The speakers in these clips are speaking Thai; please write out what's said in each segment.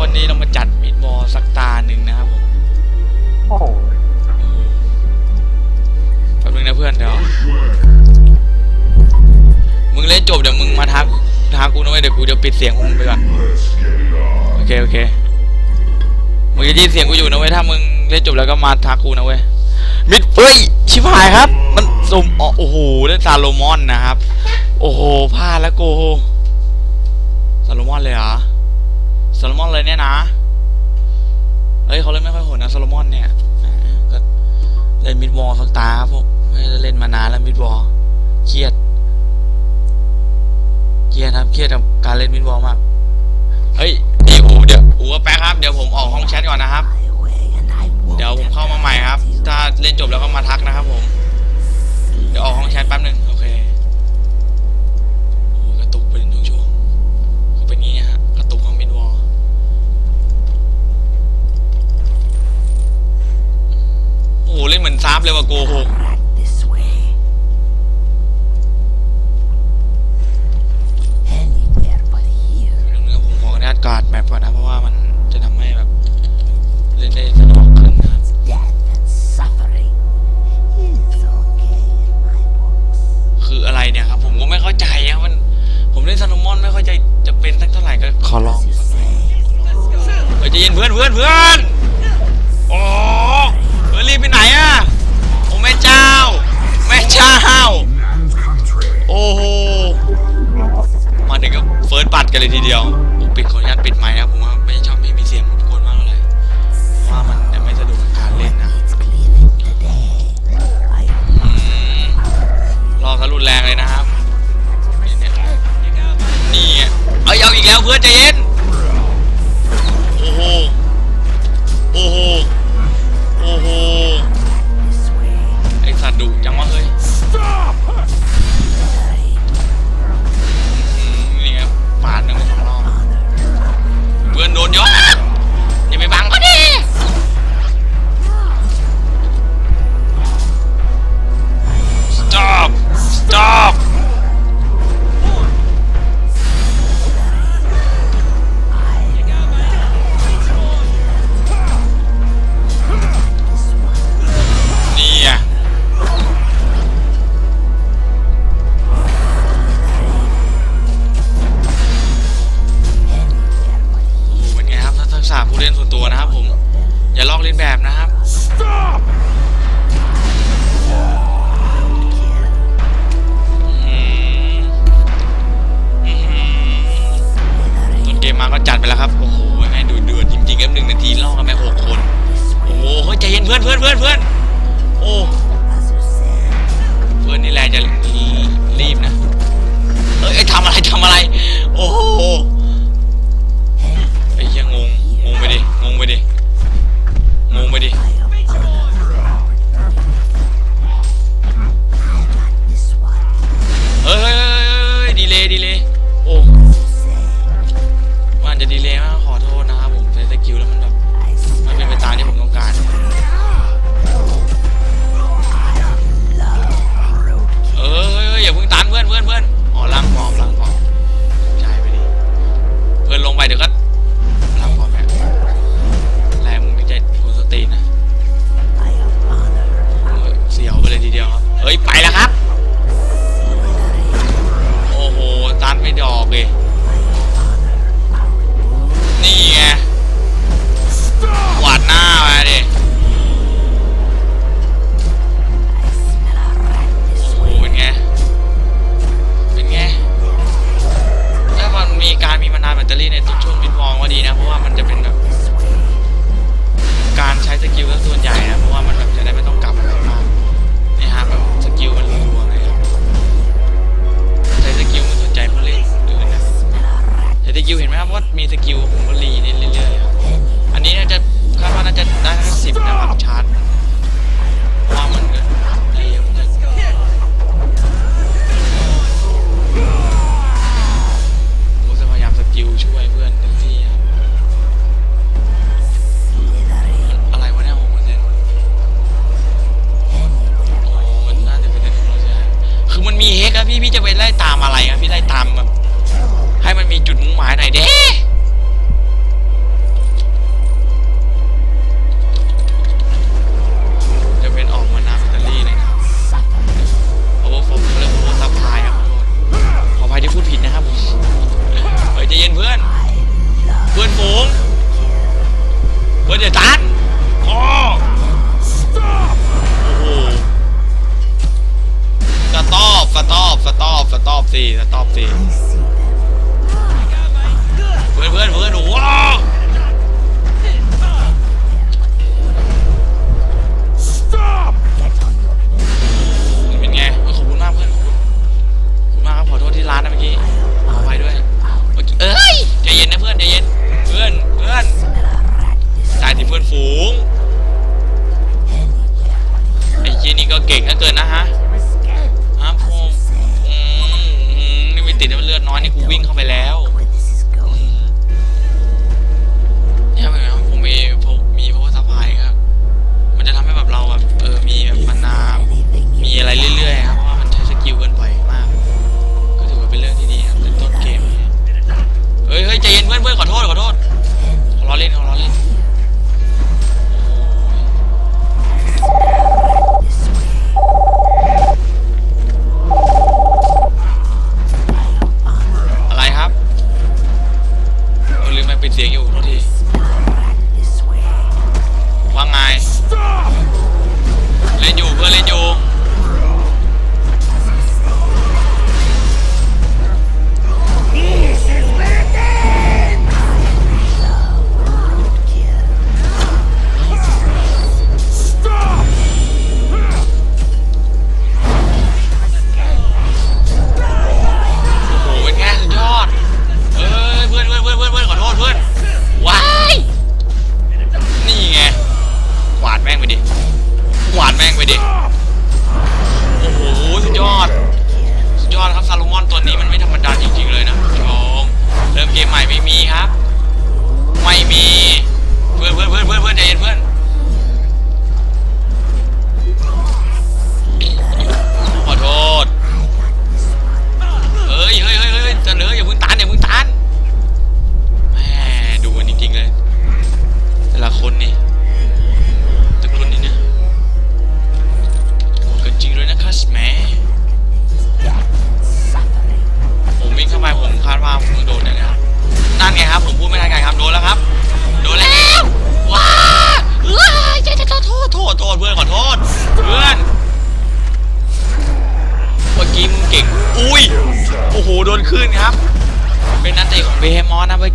วันนี้เรามาจัดมิดบอลสักตาหนึ่งนะครับผมโอ้โหโอ้โหแป๊บนึงนะเพื่อนเดี๋ยว มึงเล่นจบเดี๋ยวมึงมาทักทักกูนะเว้ยเดี๋ยวกูจะปิดเสียงของมึงไปก่อนโอเคโอเคมึงจะยินเสียงกูอยู่นะเว้ยถ้ามึงเล่นจบแล้วก็มาทักกูนะเว้ยมิดเฮ้ยชิบหายครับ มันสมอ๋อโอ้โหเล่นซาโลมอนนะครับ โอ้โหพลาดแล้วโกซาโลมอนเลยเหรอ โลมอนเลยเนี่ยนะเฮ้ยเขาเล่นไม่ค่อยโหดนะโซโลมอนเนี่ยก็เล่นมิดวอลสักตาครับพวกไม่ได้เล่นมานานแล้วมิดวอลเครียดเครียดครับเครียดกับการเล่นมิดวอลมากเฮ้ยเดี๋ยวอูเดี๋ยวอูกับแป๊กครับเดี๋ยวผมออกห้องแชทก่อนนะครับ เดี๋ยวผมเข้ามาใหม่ครับ ถ้าเล่นจบแล้วก็มาทักนะครับผมเดี๋ยวออกห้องแชทแป๊บหนึงโอเคโอ้กระตุกเป็นช่วงๆก็เป็นงี้ฮะกระตุกของมิดวอล โอ้โหเล่นเหมือนซับเลยว่ะโกหก This way. Anywhere but here. เรื่องนี้ผมขออนุญาตการ์ดแมปก่อนนะเพราะว่ามันจะทำให้แบบเล่นได้สะดวกขึ้นนะครับ Death and suffering is okay in my books. คืออะไรเนี่ยครับ ผมก็ไม่เข้าใจอะมัน ผมเล่นซานมอนไม่ค่อยจะจะเป็นสักเท่าไหร่ก็ขอลอง You say เฮ้ยใจะเย็นเพื่อนเพื่อนเพื่อน เจ้า แม่เจ้า โอ้โห มาถึงก็เฟิร์สบัตกันเลยทีเดียวโอ้ปิดขออนุญาตปิดไมค์นะผมว่าไม่ชอบไม่มีเสียงรบกวนมากเลยว่ามันจะไม่สะดวกกับการเล่นนะอืมรอซะรุนแรงเลยนะครับ นี่เนี่ยนี่ไงเอ้ยเอาอีกแล้วเพื่อนใจเย็น เพื่อนเพื่อนเพื่อนเพื่อนโอ้เพื่อนนี่แหละจะรีบนะเอ้ยทำอะไรทำอะไร โอ้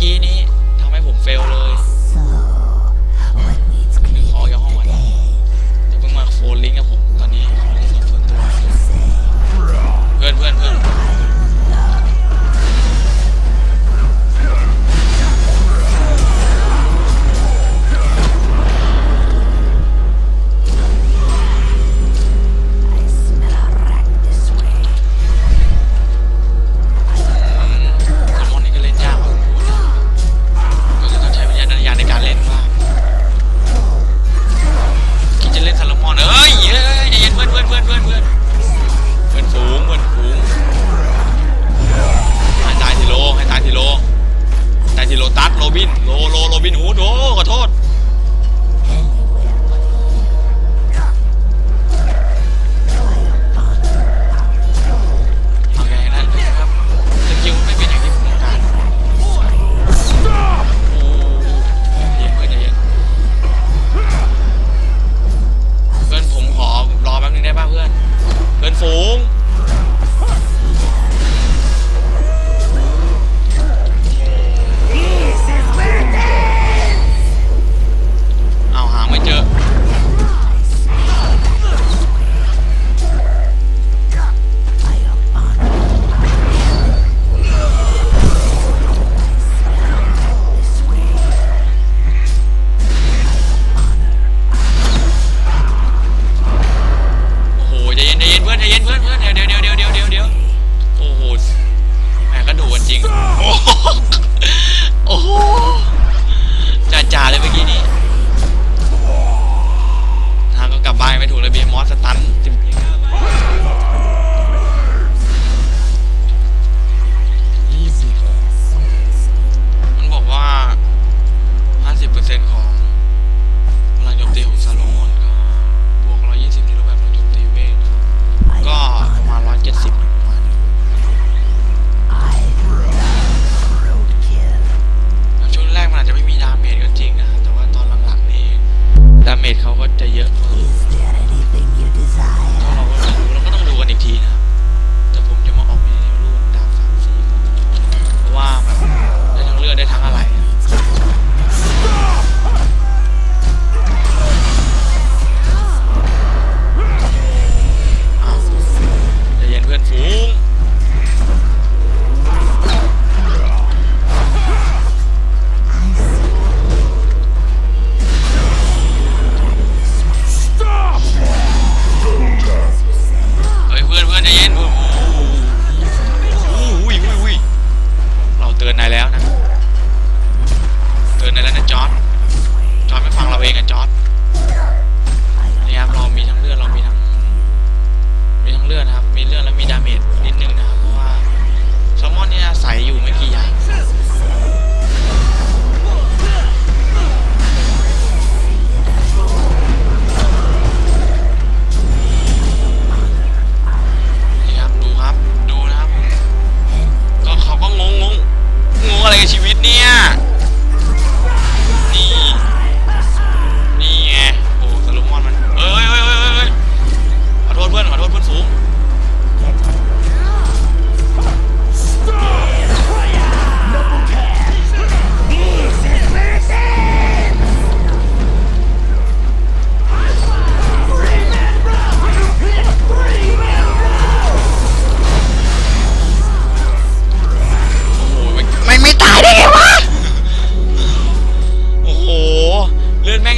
กี้นี้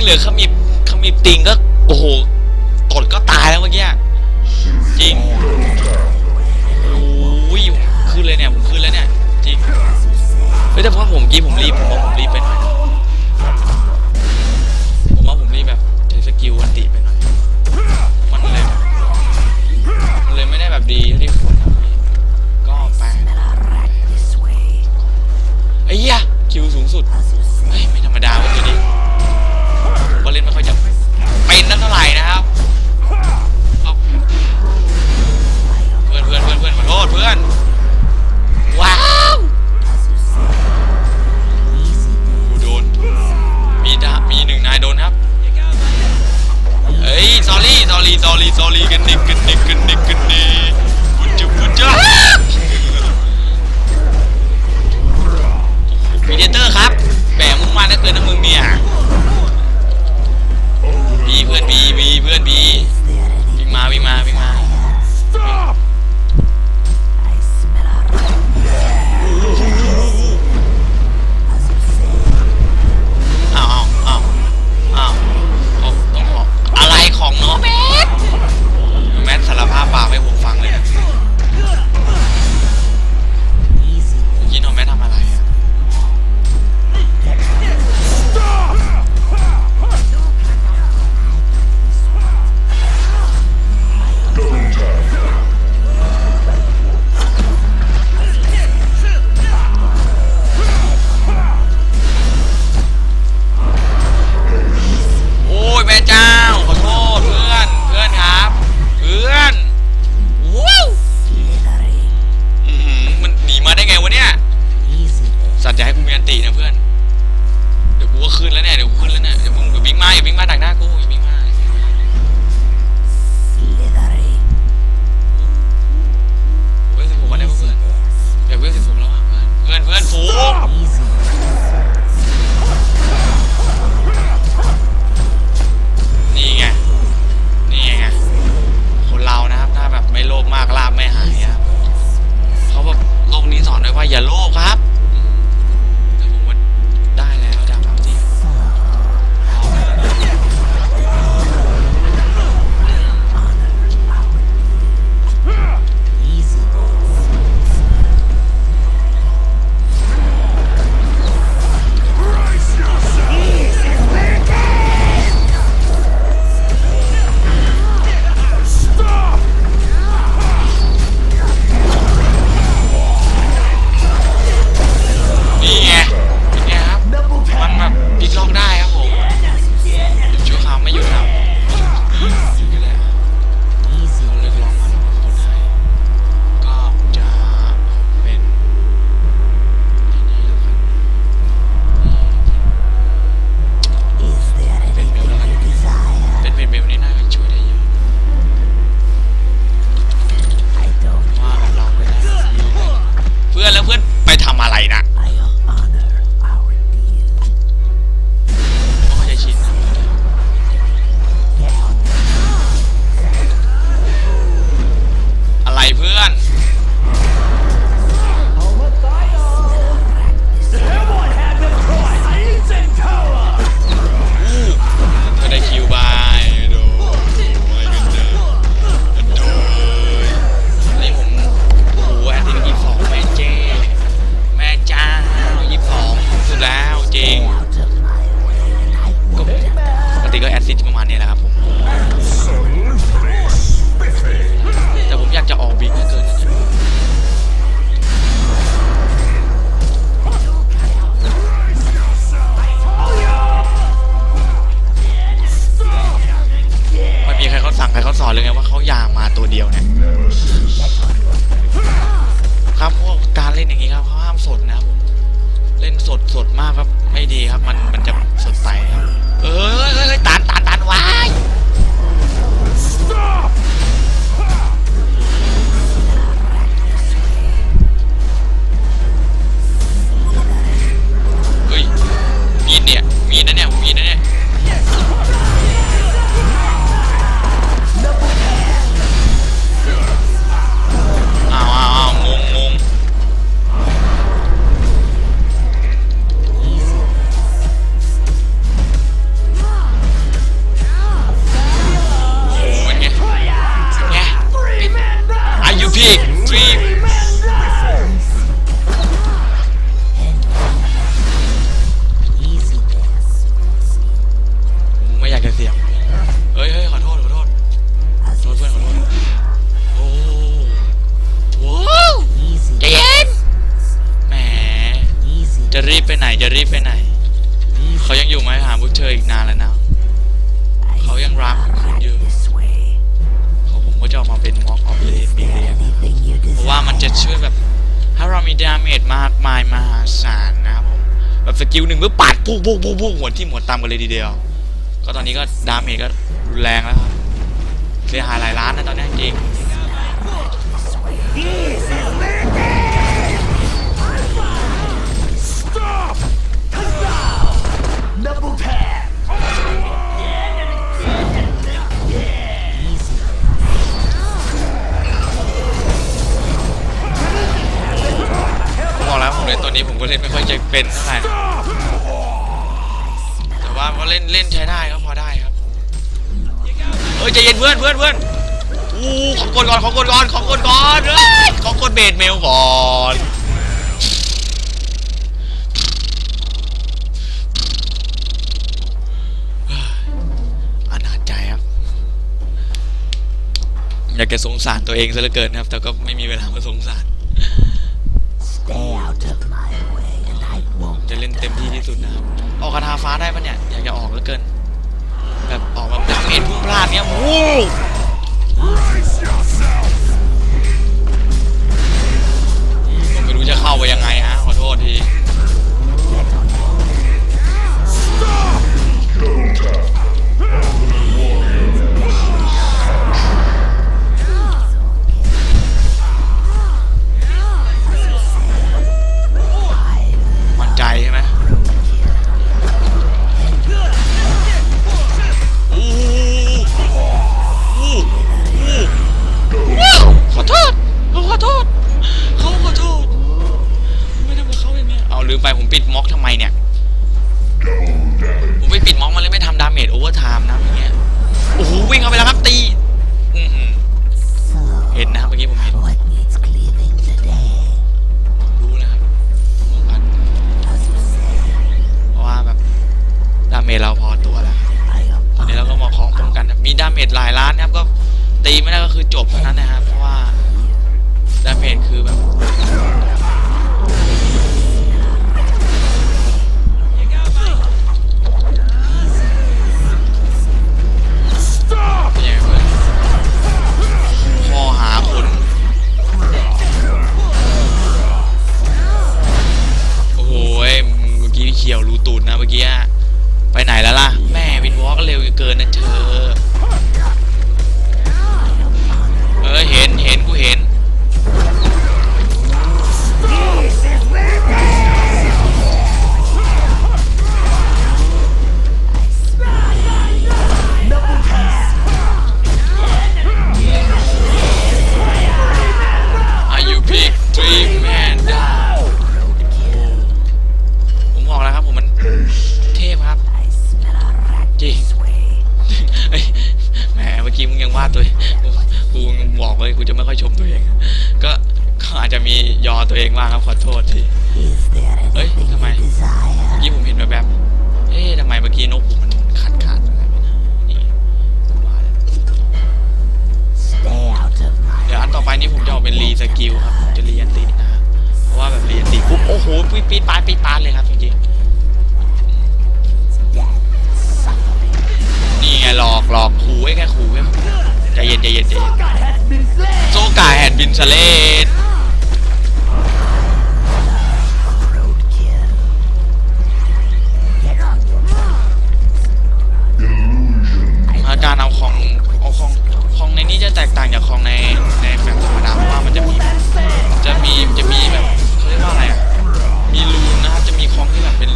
เหลือขมิบขมิบติงก็โอ้โหตดก็ตายแล้วเมื่อกี้จริงโอ้ยขึ้นเลยเนี่ยผมคืนแล้วเนี่ยจริงแต่เพราะผมกี้ผมรีบผมว่าผมรีบไปหน่อยผมว่าผมรีบแบบใช้สกิลวันติไปหน่อยมันเลยมันเลยไม่ได้แบบดีที่ควรครับก็ไปไอ้ยะคิวสูงสุดไม่ธรรมดาเว้าไหร่นะครับเพื่อนเพื่อนเพื่อนเพื่อนขอโทษเพื่อน มาเมจมากมายมหาศาลนะครับผมแบบสกิลหนึ่งเพื่อปัดปุ๊บปุ๊บปุ๊บปุ๊บหัวที่มหัวตามกันเลยทีเดียว ก็ตอนนี้ก็ดาเมจก็รุนแรงแล้วครับเสียหายหลายล้านนะตอนนี้จริง เล่นไม่ค่อยจะเป็นเท่าไหร่แต่ว่าก็เล่นเล่นใช้ได้ก็พอได้ครับเอ้ยใจเย็นเพื่อนเพื่อนเพื่อนอู้ขอกดก่อนขอกดก่อนขอกดก่อนเอ้ยขอกดเบสเมลก่อนเฮ้ยอนาจใจครับอยากจะสงสารตัวเองซะเหลือเกินครับ แต่ก็ไม่มีเวลามาสงสาร เต็มที่ที่สุดนะครับ ออกคาถาฟ้าได้ปะเนี่ย อยากจะออกเหลือเกิน แบบออกแบบดาเมจพุ่งพลาดเนี้ยโอ้โหผมไม่รู้จะเข้าไปยังไง มไปผมปิดม็อกทำไมเนี่ย ผมไปปิดม็อกมันเลยไม่ทำดาเมจโอเวอร์ไทม์นะอย่างเงี้ย โอ้โหวิ่งเข้าไปแล้วครับตีเห็นนะครับเมื่อกี้ผมเห็นรู้นะครับป้องกันเพราะว่าแบบดาเมจเราพอตัวแล้วตอนนี้เราก็มาของป้องกันมีดาเมจหลายล้านนะครับก็ตีไม่ได้ก็คือจบเท่านั้นนะครับ เพราะว่าดาเมจคือแบบ สกิลครับจะเรีอันตินะเพราะว่าแบบเรีอันติปุ๊บโอ้โหปีปีปาดปีปาดเลยครับจริงๆนี่ไงหลอกหลอกขู่ไว้แค่ขู่แค่ใจเย็นใจเย็นใจเย็นโซกาแอนบินสเลดอาการเอาของ ในนี้จะแตกต่างจากของในในแบบธรรมดาเพราะว่ามันจะมีจะมีจะมีแบบเขาเรียกว่าอะไรอะมีรูนนะครับจะมีของที่แบบเป็น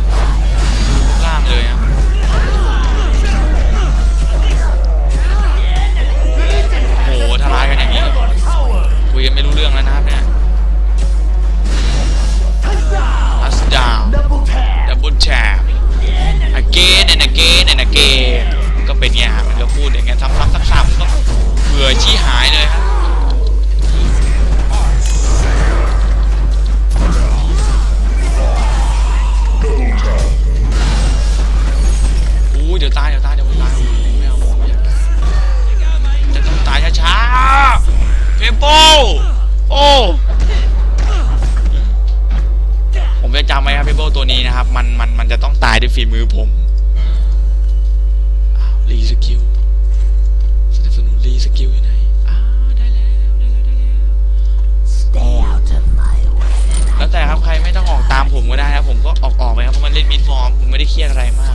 ก็ออกๆไปครับเพราะมันเล่นมิดฟอร์มผมไม่ได้เครียดอะไรมาก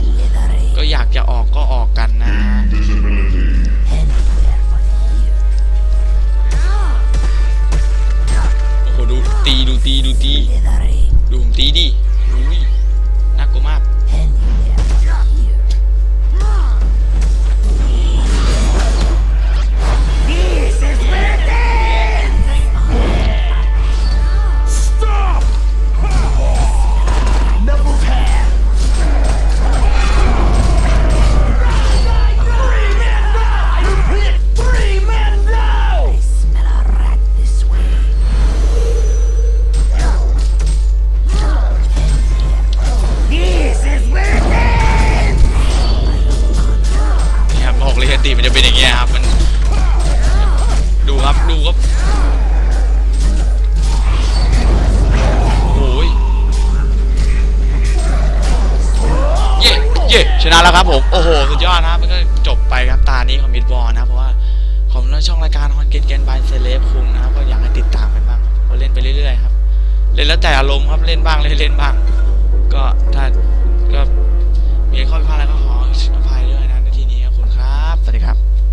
ก็อยากจะออกก็ออกกันนะโอ้โหดูตีดูตีดูตีดูผมตีดิอุ้ยน่ากลัวมาก แล้วครับผมโอ้โหสุดยอดนะครับมันก็จบไปครับตานี้ของมิดบอลนะเพราะว่าผมในช่องรายการฮอนเกนเกนบายเซเลฟคุงนะครับก็อยากให้ติดตามกันบ้างครับก็เล่นไปเรื่อยๆครับเล่นแล้วแต่อารมณ์ครับเล่นบ้างเล่นเล่นบ้าง ก็ถ้าก็